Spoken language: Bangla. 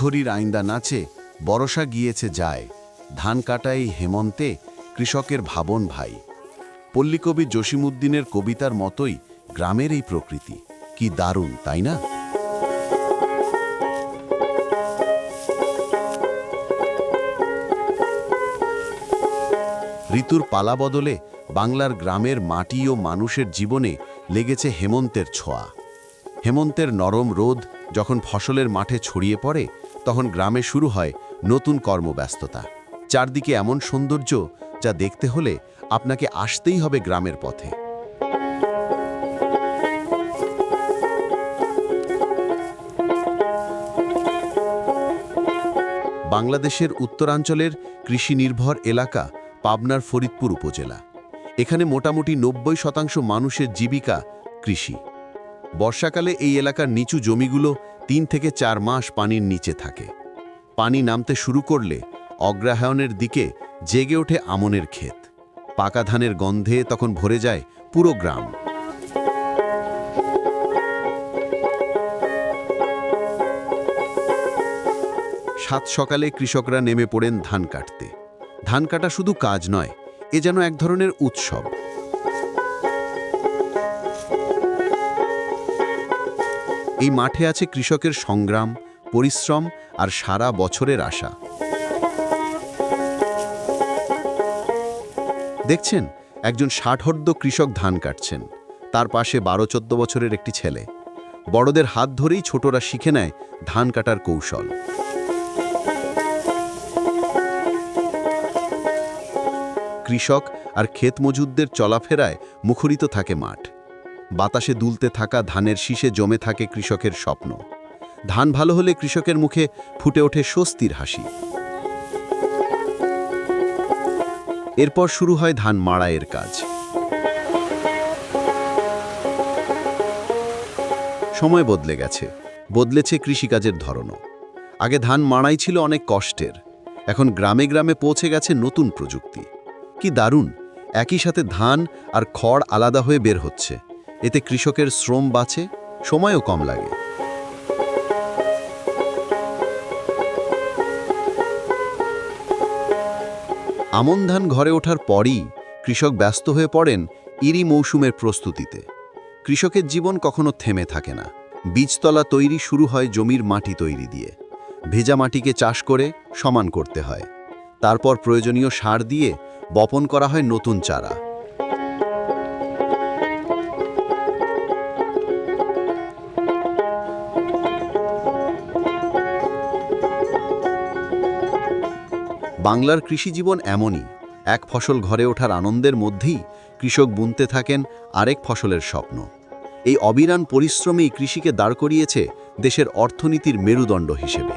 ঘড়ির আইন্দা নাচে, বরসা গিয়েছে যায়। ধান কাটাই হেমন্তে, কৃষকের ভাবন ভাই। পল্লীকবি জসিমুদ্দিনের কবিতার মতোই গ্রামের এই প্রকৃতি। কি দারুণ, তাই না? ঋতুর পালা বদলে বাংলার গ্রামের মাটি ও মানুষের জীবনে লেগেছে হেমন্তের ছোঁয়া। হেমন্তের নরম রোদ যখন ফসলের মাঠে ছড়িয়ে পড়ে, তখন গ্রামে শুরু হয় নতুন কর্মব্যস্ততা। চারদিকে এমন সৌন্দর্য যা দেখতে হলে আপনাকে আসতেই হবে গ্রামের পথে। বাংলাদেশের উত্তরাঞ্চলের কৃষি নির্ভর এলাকা পাবনার ফরিদপুর উপজেলা। এখানে মোটামুটি নব্বই শতাংশ মানুষের জীবিকা কৃষি। বর্ষাকালে এই এলাকার নিচু জমিগুলো তিন থেকে চার মাস পানির নিচে থাকে। পানি নামতে শুরু করলে অগ্রহায়ণের দিকে জেগে ওঠে আমনের ক্ষেত। পাকা ধানের গন্ধে তখন ভরে যায় পুরো গ্রাম। সাত সকালে কৃষকরা নেমে পড়েন ধান কাটতে। ধান কাটা শুধু কাজ নয়, এ যেন এক ধরনের উৎসব। এই মাঠে আছে কৃষকের সংগ্রাম, পরিশ্রম আর সারা বছরের আশা। দেখছেন, একজন ষাটহর্দ কৃষক ধান কাটছেন। তার পাশে বারো চোদ্দ বছরের একটি ছেলে। বড়দের হাত ধরেই ছোটরা শিখে নেয় ধান কাটার কৌশল। কৃষক আর ক্ষেত মজুদদের চলাফেরায় মুখরিত থাকে মাঠ। বাতাসে দুলতে থাকা ধানের শীষে জমে থাকে কৃষকের স্বপ্ন। ধান ভালো হলে কৃষকের মুখে ফুটে ওঠে স্বস্তির হাসি। এরপর শুরু হয় ধান মাড়াইয়ের কাজ। সময় বদলে গেছে, বদলেছে কৃষিকাজের ধরনও। আগে ধান মাড়াই ছিল অনেক কষ্টের, এখন গ্রামে গ্রামে পৌঁছে গেছে নতুন প্রযুক্তি। কি দারুণ, একই সাথে ধান আর খড় আলাদা হয়ে বের হচ্ছে। এতে কৃষকের শ্রম বাঁচে, সময়ও কম লাগে। আমন ধান ঘরে ওঠার পরই কৃষক ব্যস্ত হয়ে পড়েন ইরি মৌসুমের প্রস্তুতিতে। কৃষকের জীবন কখনো থেমে থাকে না। বীজতলা তৈরি শুরু হয় জমির মাটি তৈরি দিয়ে। ভেজা মাটিকে চাষ করে সমান করতে হয়। তারপর প্রয়োজনীয় সার দিয়ে বপন করা হয় নতুন চারা। বাংলার কৃষিজীবন এমনই। এক ফসল ঘরে ওঠার আনন্দের মধ্যেই কৃষক বুনতে থাকেন আরেক ফসলের স্বপ্ন। এই অবিরান পরিশ্রমেই কৃষিকে দাঁড় করিয়েছে দেশের অর্থনীতির মেরুদণ্ড হিসেবে।